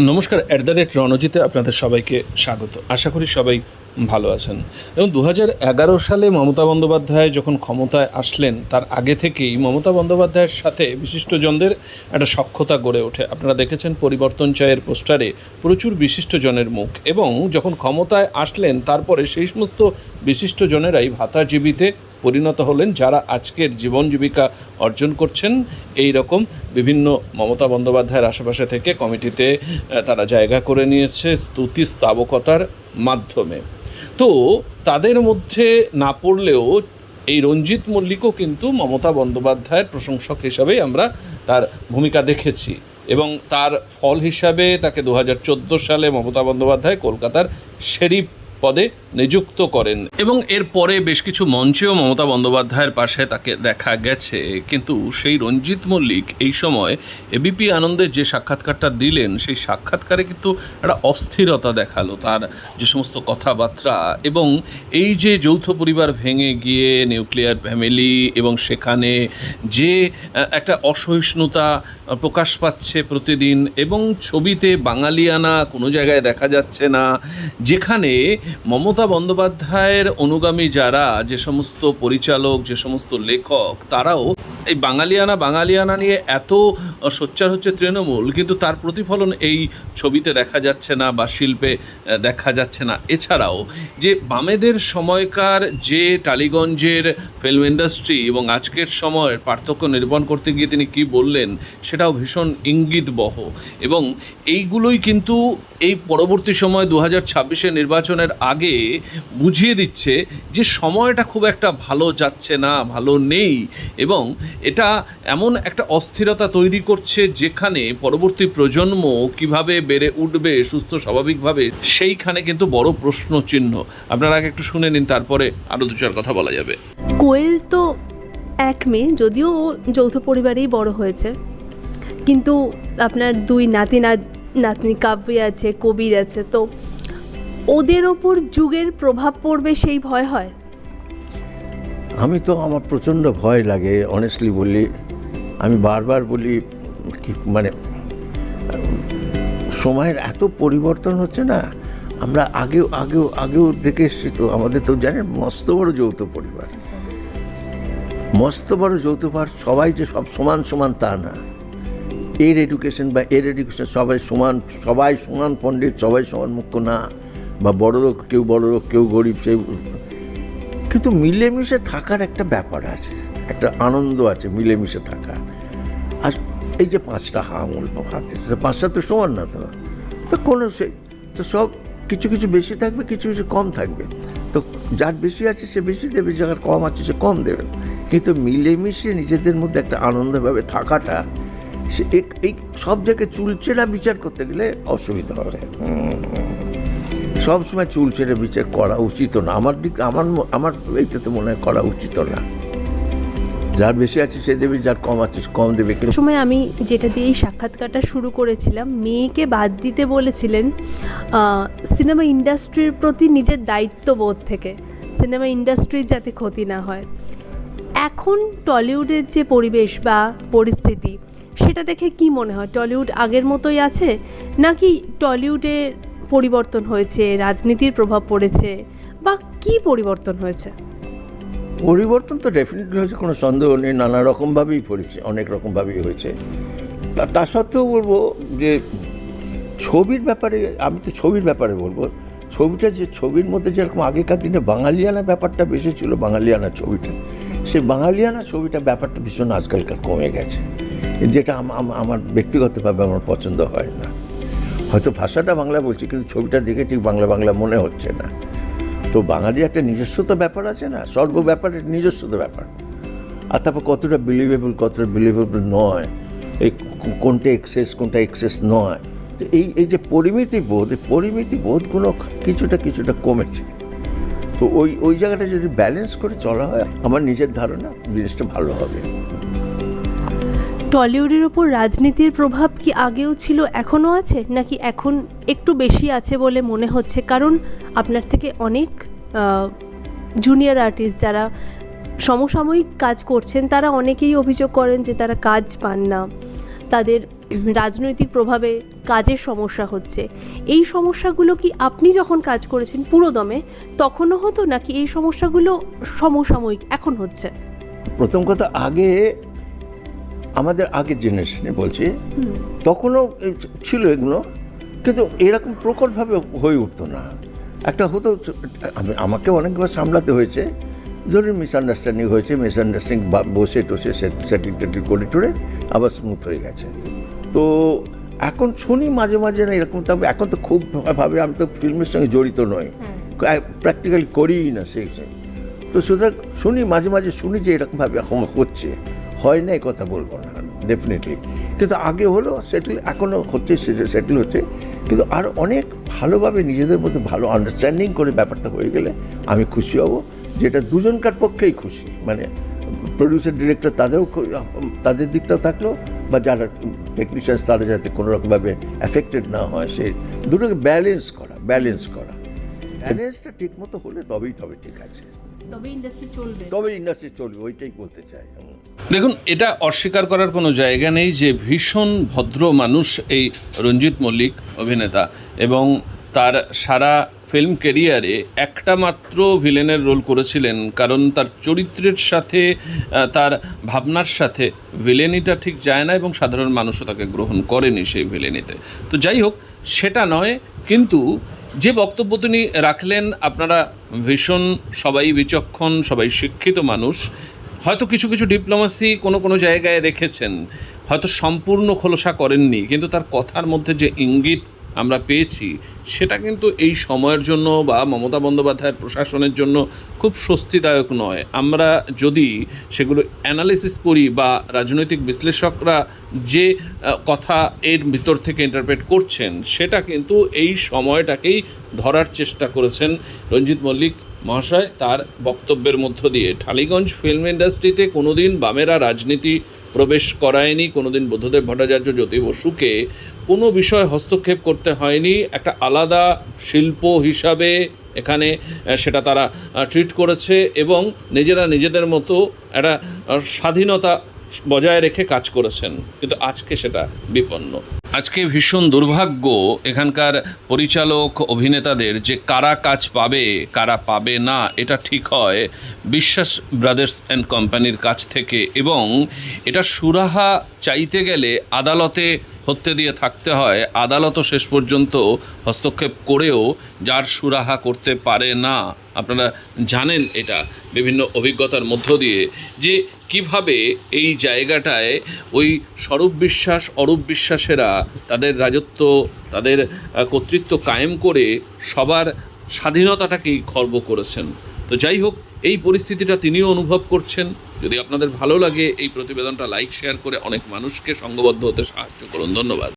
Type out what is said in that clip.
নমস্কার at the rate রণজিতে আপনাদের সবাইকে স্বাগত। আশা করি সবাই ভালো আছেন। এবং দু এগারো সালে মমতা বন্দ্যোপাধ্যায় যখন ক্ষমতায় আসলেন, তার আগে থেকেই মমতা বন্দ্যোপাধ্যায়ের সাথে বিশিষ্টজনদের একটা সখ্যতা গড়ে ওঠে। আপনারা দেখেছেন পরিবর্তন চায়ের পোস্টারে প্রচুর বিশিষ্টজনের মুখ। এবং যখন ক্ষমতায় আসলেন, তারপরে সেই সমস্ত বিশিষ্টজনেরাই ভাতাজীবীতে পরিণত হলেন, যারা আজকের জীবন জীবিকা অর্জন করছেন। এই রকম বিভিন্ন মমতা বন্দ্যোপাধ্যায়ের আশেপাশে থেকে কমিটিতে তারা জায়গা করে নিয়েছে স্তুতি স্তাবকতার মাধ্যমে। তো তাদের মধ্যে না পড়লেও এই রঞ্জিত মল্লিকও কিন্তু মমতা বন্দ্যোপাধ্যায়ের প্রশংসক হিসাবেই আমরা তার ভূমিকা দেখেছি এবং তার ফল হিসাবে তাকে দু হাজার চোদ্দ সালে মমতা বন্দ্যোপাধ্যায় কলকাতার শেরিফ পদে নিযুক্ত করেন। এবং এরপরে বেশ কিছু মঞ্চেও মমতা বন্দ্যোপাধ্যায়ের পাশে তাকে দেখা গেছে। কিন্তু সেই রঞ্জিত মল্লিক এই সময় এবিপি আনন্দের যে সাক্ষাৎকারটা দিলেন, সেই সাক্ষাৎকারে কিন্তু একটা অস্থিরতা দেখাল তার যে সমস্ত কথাবার্তা এবং এই যে যৌথ পরিবার ভেঙে গিয়ে নিউক্লিয়ার ফ্যামিলি এবং সেখানে যে একটা অসহিষ্ণুতা প্রকাশ পাচ্ছে প্রতিদিন এবং ছবিতে বাঙালিয়ানা কোনো জায়গায় দেখা যাচ্ছে না, যেখানে মমতা বন্দ্যোপাধ্যায়ের অনুগামী যারা, যে সমস্ত পরিচালক, যে সমস্ত লেখক, তারাও এই বাঙালিয়ানা বাঙালিয়ানা নিয়ে এত সোচ্চার হচ্ছে তৃণমূল, কিন্তু তার প্রতিফলন এই ছবিতে দেখা যাচ্ছে না বা শিল্পে দেখা যাচ্ছে না। এছাড়াও যে বামেদের সময়কার যে টালিগঞ্জের ফিল্ম ইন্ডাস্ট্রি এবং আজকের সময়ের পার্থক্য নির্মাণ করতে গিয়ে তিনি কি বললেন সেটাও ভীষণ ইঙ্গিতবহ। এবং এইগুলোই কিন্তু এই পরবর্তী সময় দু হাজার ছাব্বিশের নির্বাচনের আগে বুঝিয়ে দিচ্ছে যে সময়টা খুব একটা ভালো যাচ্ছে না, ভালো নেই। এবং এটা এমন একটা অস্থিরতা তৈরি করছে যেখানে পরবর্তী প্রজন্ম কীভাবে বেড়ে উঠবে, সুস্থ স্বাভাবিকভাবে, সেইখানে কিন্তু বড় প্রশ্ন চিহ্ন আপনারা আগে একটু শুনে নিন, তারপরে আরও দু চার কথা বলা যাবে। কোয়েল তো এক মেয়ে, যদিও যৌথ পরিবারেই বড় হয়েছে। কিন্তু আপনার দুই নাতি নাত- নাতনি কাব্যি আছে, কবির আছে, তো ওদের ওপর যুগের প্রভাব পড়বে সেই ভয় হয়? আমি তো আমার প্রচণ্ড ভয় লাগে অনেস্টলি বলি আমি বারবার বলি মানে সময়ের এত পরিবর্তন হচ্ছে না, আমরা আগেও আগেও আগেও দেখে এসছি তো, আমাদের তো জানেন মস্ত বড় যৌথ পরিবার। মস্ত বড় যৌথ পরিবার সবাই যে সব সমান সমান তা না। এর এডুকেশন বা এর এডুকেশন সবাই সমান সবাই সমান পণ্ডিত, সবাই সমান মুখ্য না। বা বড় লোক কেউ বড় লোক কেউ গরিব সেই কিন্তু মিলেমিশে থাকার একটা ব্যাপার আছে, একটা আনন্দ আছে মিলেমিশে থাকা। আর এই যে পাঁচটা আঙুল হাতে পাঁচটা তো সমান না তো। তো কোনো সে, তো সব কিছু কিছু বেশি থাকবে, কিছু কিছু কম থাকবে। তো যার বেশি আছে সে বেশি দেবে, যার কম আছে সে কম দেবে। কিন্তু মিলেমিশে নিজেদের মধ্যে একটা আনন্দভাবে থাকাটা সে এই সব জায়গায় চুল চুলচেরা বিচার করতে গেলে অসুবিধা হবে। সব সময় ছেড়ে বিচার করা উচিত না। আমার দিক, আমার আমার এইটাতে মনে হয় করা উচিত না। যার বেশি আছে সে দেবে, যার কম আছে কম দেবে। সময় আমি যেটা দিয়ে এই সাক্ষাৎকারটা শুরু করেছিলাম, মেয়েকে বাদ দিতে বলেছিলেন সিনেমা ইন্ডাস্ট্রির প্রতি নিজের দায়িত্ববোধ থেকে। সিনেমা ইন্ডাস্ট্রির যাতে ক্ষতি না হয়। এখন টলিউডের যে পরিবেশ বা পরিস্থিতি সেটা দেখে কি মনে হয়? টলিউড আগের মতোই আছে? নাকি টলিউডে পরিবর্তন হয়েছে, রাজনীতির প্রভাব পড়েছে, বা কি পরিবর্তন হয়েছে? পরিবর্তন তো ডেফিনেটলি হয়েছে, কোনো সন্দেহ নেই, নানা রকমভাবেই পড়েছে, অনেক রকমভাবেই হয়েছে। তা তা সত্ত্বেও বলব যে ছবির ব্যাপারে, আমি তো ছবির ব্যাপারে বলব, ছবিটা যে, ছবির মধ্যে যেরকম আগেকার দিনে বাঙালিয়ানা ব্যাপারটা বেশি ছিল, বাঙালিয়ানা ছবিটা, সেই বাঙালিয়ানা ছবিটা ব্যাপারটা ভীষণ আজকালকার কমে গেছে। যেটা আম- আম- আমার ব্যক্তিগতভাবে আমার পছন্দ হয় না। হয়তো ভাষাটা বাংলা বলছি, কিন্তু ছবিটা দেখে ঠিক বাংলা বাংলা মনে হচ্ছে না। তো বাঙালি একটা নিজস্বতা ব্যাপার আছে না? সর্ব ব্যাপারের নিজস্বতা ব্যাপার। আর তারপর কতটা বিলিভেবল কতটা বিলিভেবল নয়, এই কোনটা এক্সেস কোনটা এক্সেস নয়। তো এই এই যে পরিমিতি বোধ, এই পরিমিতি বোধগুলো কিছুটা কিছুটা কমেছে। তো ওই ওই জায়গাটা যদি ব্যালেন্স করে চলা হয়, আমার নিজের ধারণা জিনিসটা ভালো হবে। টলিউডের ওপর রাজনীতির প্রভাব কি আগেও ছিল, এখনও আছে? নাকি এখন একটু বেশি আছে বলে মনে হচ্ছে? কারণ আপনার থেকে অনেক জুনিয়র আর্টিস্ট যারা সমসাময়িক কাজ করছেন, তারা অনেকেই অভিযোগ করেন যে তারা কাজ পান না। তাদের রাজনৈতিক প্রভাবে কাজের সমস্যা হচ্ছে। এই সমস্যাগুলো কি আপনি যখন কাজ করেছেন পুরোদমে, তখনও হতো? নাকি এই সমস্যাগুলো সমসাময়িক এখন হচ্ছে? প্রথম কথা, আগে আমাদের আগের জেনারেশনে বলছি তখনও ছিল এগুলো কিন্তু এরকম প্রকটভাবে হয়ে উঠতো না। একটা হতো আমি আমাকে অনেকবার সামলাতে হয়েছে। ধরুন মিসআন্ডারস্ট্যান্ডিং হয়েছে মিসআন্ডারস্ট্যান্ডিং বসে টসে সেটিং টেটিং করে টরে আবার স্মুথ হয়ে গেছে। তো এখন শুনি মাঝে মাঝে না এরকম তবে এখন তো খুব ভাবে আমি তো ফিল্মের সঙ্গে জড়িত নই। প্র্যাকটিক্যালি করিই না সেই তো সুতরাং শুনি মাঝে মাঝে শুনি যে এরকমভাবে এখন হচ্ছে। হয় না কথা বলব না ডেফিনেটলি কিন্তু আগে হলো সেটেল এখনও হচ্ছে সেটেল হচ্ছে, কিন্তু আর অনেক ভালোভাবে নিজেদের মধ্যে ভালো আন্ডারস্ট্যান্ডিং করে ব্যাপারটা হয়ে গেলে আমি খুশি হব। যেটা দুজনকার পক্ষেই খুশি মানে প্রডিউসার ডিরেক্টর তাদেরও তাদের দিকটাও থাকল, বা যারা টেকনিশিয়ানস তারা যাতে কোনো রকমভাবে অ্যাফেক্টেড না হয় সেই দুটোকে ব্যালেন্স করা ব্যালেন্স করা। ব্যালেন্সটা ঠিক মতো হলে তবেই, তবে ঠিক আছে। তবে ইন্ডাস্ট্রি চলবে। তবে ইন্ডাস্ট্রি চলবে ওইটাই বলতে চাই দেখুন এটা অস্বীকার করার কোনো জায়গা নেই যে ভীষণ ভদ্র মানুষ এই রঞ্জিত মল্লিক অভিনেতা এবং তার সারা ফিল্ম কেরিয়ারে একটা মাত্র ভিলেনের রোল করেছিলেন কারণ তার চরিত্রের সাথে তার ভাবনার সাথে ভিলেনিটা ঠিক যায় না এবং সাধারণ মানুষও তাকে গ্রহণ করেনি সেই ভিলেনিতে তো যাই হোক সেটা নয় কিন্তু যে বক্তব্য তিনি রাখলেন, আপনারা ভীষণ, সবাই বিচক্ষণ, সবাই শিক্ষিত মানুষ, হয়তো কিছু কিছু ডিপ্লোমাসি কোনো কোনো জায়গায় রেখেছেন, হয়তো সম্পূর্ণ খোলসা করেননি, কিন্তু তার কথার মধ্যে যে ইঙ্গিত আমরা পেয়েছি, সেটা কিন্তু এই সময়ের জন্য বা মমতা বন্দ্যোপাধ্যায়ের প্রশাসনের জন্য খুব স্বস্তিদায়ক নয়। আমরা যদি সেগুলো অ্যানালিসিস করি বা রাজনৈতিক বিশ্লেষকরা যে কথা এর ভিতর থেকে ইন্টারপ্রেট করছেন, সেটা কিন্তু এই সময়টাকেই ধরার চেষ্টা করেছেন রঞ্জিত মল্লিক মহাশয়, তার বক্তব্যের মধ্য দিয়ে ঢালিগঞ্জ ফিল্ম ইন্ডাস্ট্রিতে কোনোদিন বামেরা রাজনীতি প্রবেশ করায়নি, কোনোদিন বুদ্ধদেব ভট্টাচার্য জ্যোতি বসুকে কোনো বিষয় হস্তক্ষেপ করতে হয়নি। একটা আলাদা শিল্প হিসাবে এখানে সেটা তারা ট্রিট করেছে এবং নিজেরা নিজেদের মতো একটা স্বাধীনতা বজায় রেখে কাজ করেছেন। কিন্তু আজকে সেটা বিপন্ন। আজকে ভীষণ দুর্ভাগ্য এখানকার পরিচালক অভিনেতাদের যে কারা কাজ পাবে, কারা পাবে না, এটা ঠিক হয় বিশ্বাস ব্রাদার্স অ্যান্ড কোম্পানির কাছ থেকে এবং এটা সুরাহা চাইতে গেলে আদালতে হত্যে দিয়ে থাকতে হয়। আদালতও শেষ পর্যন্ত হস্তক্ষেপ করেও যার সুরাহা করতে পারে না। আপনারা জানেন এটা বিভিন্ন অভিজ্ঞতার মধ্য দিয়ে যে কীভাবে এই জায়গাটায় ওই স্বরূপ বিশ্বাস, অরূপ বিশ্বাসেরা তাদের রাজত্ব, তাদের কর্তৃত্ব কায়েম করে সবার স্বাধীনতাটাকেই খর্ব করেছেন। তো যাই হোক, এই পরিস্থিতিটা তিনিও অনুভব করছেন। যদি আপনাদের ভালো লাগে, এই প্রতিবেদনটা লাইক, শেয়ার করে অনেক মানুষকে সঙ্গবদ্ধ হতে সাহায্য করুন। ধন্যবাদ।